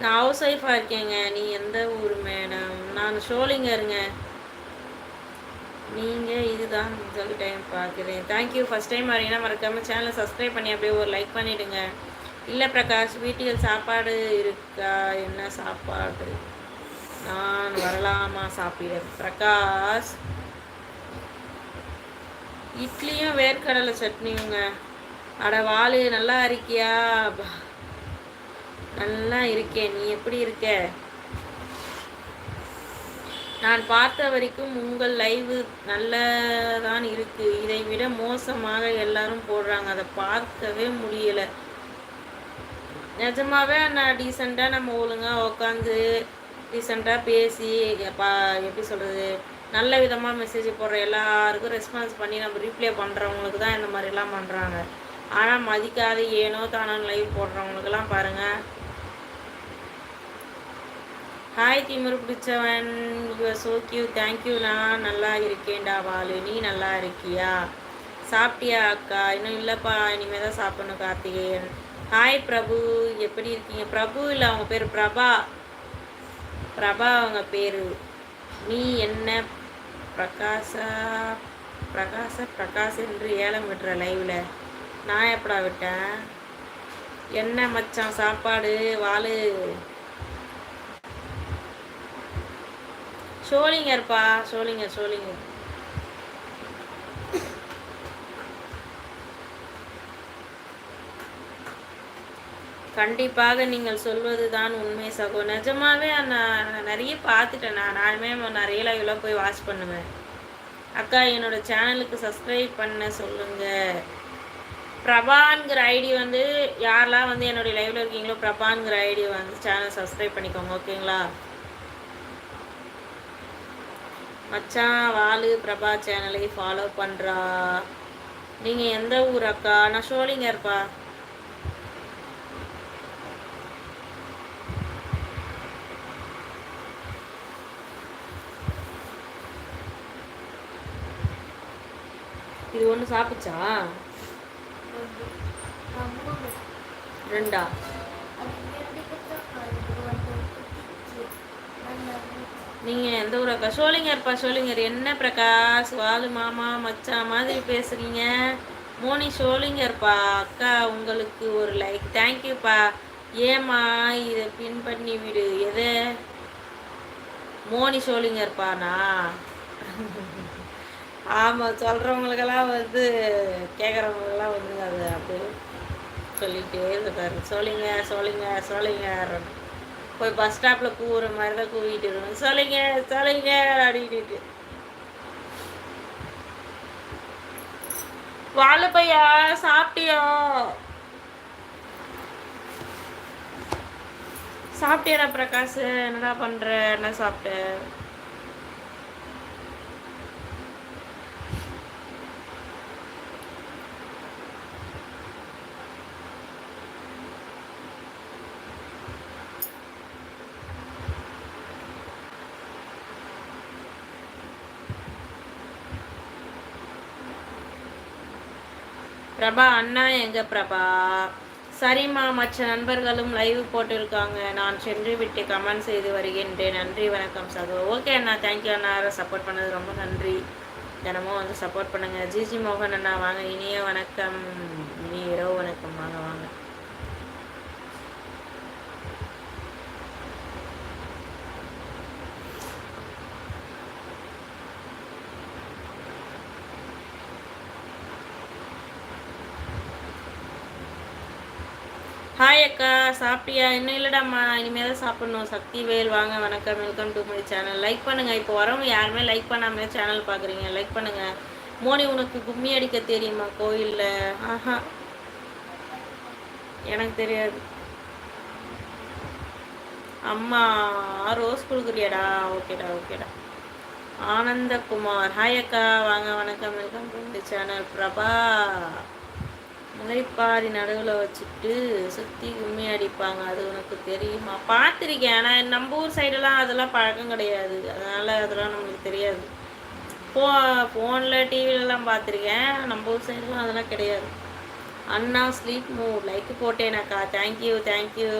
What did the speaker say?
நான் ஹவுஸ் ஒய்ஃபாக இருக்கேங்க. நீ எந்த ஊர் மேடம் நான் ஷோலிங்கருங்க நீங்கள் இதுதான் முதல் டைம் பார்க்குறேன் தேங்க்யூ ஃபஸ்ட் டைம் வரீங்கன்னா மறக்காமல் சேனலை சப்ஸ்கிரைப் பண்ணி அப்படியே ஒரு லைக் பண்ணிவிடுங்க இல்லை பிரகாஷ் வீட்டில் சாப்பாடு இருக்கா? என்ன சாப்பாடு? நான் வரலாமா சாப்பிட பிரகாஷ். இட்லியும் வேர்க்கடலை சட்னியுங்க. அட வாலு நல்லா இருக்கியா? நல்லா இருக்கேன் நீ எப்படி இருக்க? நான் பார்த்த வரைக்கும் உங்கள் லைவ் நல்லதான் இருக்கு. இதை விட மோசமாக எல்லாரும் போடுறாங்க. அதை பார்க்கவே முடியல. நிஜமாவே நான் டீசெண்டாக நம்ம ஒழுங்காக உட்காந்து டீசெண்டாக பேசி பா எப்படி சொல்கிறது நல்ல விதமாக மெசேஜ் போடுற எல்லாருக்கும் ரெஸ்பான்ஸ் பண்ணி நம்ம ரீப்ளே பண்ணுறவங்களுக்கு தான் இந்த மாதிரிலாம் பண்ணுறாங்க ஆனால் மதிக்காத ஏனோ தானோ லைவ் போடுறவங்களுக்கெல்லாம் பாருங்கள் ஹாய் திமுரு பிடிச்சவன் யூஆர் சோ கியூ தேங்க்யூண்ணா நான் நல்லா இருக்கேன்டா வாலு நீ நல்லா இருக்கியா? சாப்பிட்டியா அக்கா? இன்னும் இல்லைப்பா. இனிமேல் தான் சாப்பிடணும் கார்த்திகேயன். ஹாய் பிரபு. எப்படி இருக்கீங்க? பிரபு இல்லை அவங்க பேர் பிரபா? பிரபா அவங்க பேர். நீ என்ன? பிரகாசா? பிரகாச? பிரகாஷ் என்று ஏலம் விடுற லைவில் நான் எப்படா விட்டேன்? என்ன மச்சான் சாப்பாடு? வாழு சோழிங்கர்ப்பா சோழிங்க சோழிங்க. கண்டிப்பாக நீங்கள் சொல்வது தான் உண்மை சகோ. நிஜமாவே நான் நிறைய பார்த்துட்டேன் நான் நானுமே நிறைய லைவ்ல போய் வாட்ச் பண்ணுவேன். அக்கா என்னோட சேனலுக்கு சப்ஸ்கிரைப் பண்ண சொல்லுங்க. பிரபான்கிற ஐடி வந்து யாரெல்லாம் வந்து என்னுடைய லைவ்ல இருக்கீங்களோ பிரபான்கிற ஐடி வந்து சேனல் சப்ஸ்கிரைப் பண்ணிக்கோங்க ஓகேங்களா மச்சான் வாலு பிரபா சேனலை ஃபாலோ பண்ணுறா நீங்கள் எந்த ஊர் அக்கா? நான் ஷோலிங்க இருப்பா. இது ஒன்று சாப்பிச்சா ரெண்டா? நீங்கள் எந்த ஊர் அக்கா? சோழிங்கர்ப்பா சோழிங்கர். என்ன பிரகாஷ்? வாலு மாமா மச்சா மாதிரி பேசுகிறீங்க மோனி சோழிங்கர்ப்பா. அக்கா உங்களுக்கு ஒரு லைக் தேங்க்யூப்பா ஏம்மா இதை பின் பண்ணி விடு. எது? மோனி சோழிங்கர்ப்பானா ஆமாம் சொல்கிறவங்களுக்கெல்லாம் வந்து கேட்குறவங்களுக்கெல்லாம் வந்து அது அப்படி சொல்லிகிட்டே இருக்காரு. சொல்லிங்க சோழிங்க சோழிங்க போய் பஸ் ஸ்டாப்பில் கூவுற மாதிரி தான் கூவிட்டு இருக்கணும் சொல்லுங்க சொல்லுங்க அப்படின்ட்டு வாழப்பையா சாப்பிட்டியோ? சாப்பிட்டியாடா பிரகாஷ்? என்னடா பண்ற? என்ன சாப்பிட்ட? பிரபா அண்ணா எங்க பிரபா? சரிம்மா மற்ற நண்பர்களும் லைவ் போட்டிருக்காங்க. நான் சென்று விட்டு கமெண்ட் செய்து வருகின்றேன். நன்றி வணக்கம் சகோ. ஓகே அண்ணா தேங்க்யூ அண்ணா. சப்போர்ட் பண்ணது ரொம்ப நன்றி. தினமும் வந்து சப்போர்ட் பண்ணுங்கள் ஜிஜி மோகன் அண்ணா வாங்க. இனிய வணக்கம். இனிய இரவு வணக்கம். வாங்க வாங்க. ஹாய் அக்கா சாப்பிட்டியா? இன்னும் இல்லைடாம்மா. இனிமேல் தான் சாப்பிட்ணும். சக்தி வேல் வாங்க வணக்கம். Welcome to my channel like பண்ணுங்கள் இப்போ வரவங்க யாருமே லைக் பண்ணாமல் சேனல் பார்க்குறீங்க. லைக் பண்ணுங்கள் மோனி உனக்கு கும்மி அடிக்க தெரியுமா கோயிலில்? ஆஹா. எனக்கு தெரியாது. அம்மா ரோஸ் கொடுக்குறியாடா. ஓகேடா ஓகேடா. ஆனந்தகுமார். ஹாய் அக்கா. வாங்க வணக்கம். Welcome to my channel Prabha. முளைப்பாரி நடுவில் வச்சுட்டு சுற்றி கும்மி அடிப்பாங்க அது உனக்கு தெரியுமா? பார்த்துருக்கேன். ஆனால் நம்ம ஊர் சைடெல்லாம் அதெல்லாம் பழக்கம் கிடையாது. அதனால் அதெல்லாம் நம்மளுக்கு தெரியாது. ஃபோ ஃபோனில் டிவிலலாம் பார்த்துருக்கேன். நம்ம ஊர் சைடெலாம் அதெல்லாம் கிடையாது. அண்ணா ஸ்லீப் மூ like போட்டேனாக்கா. Thank you thank you